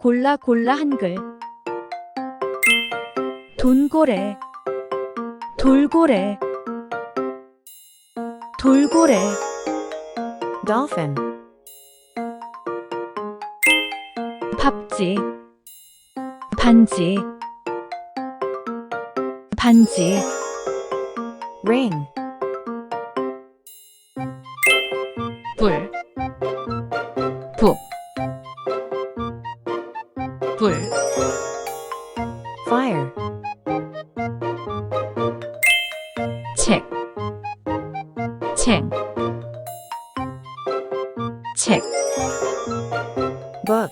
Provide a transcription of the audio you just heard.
골라 골라 한글. 돈고래. 돌고래. 돌고래. dolphin, 팝지. 반지. 반지. ring, 불, Blue. Fire. Tick. Tick. Tick. Book.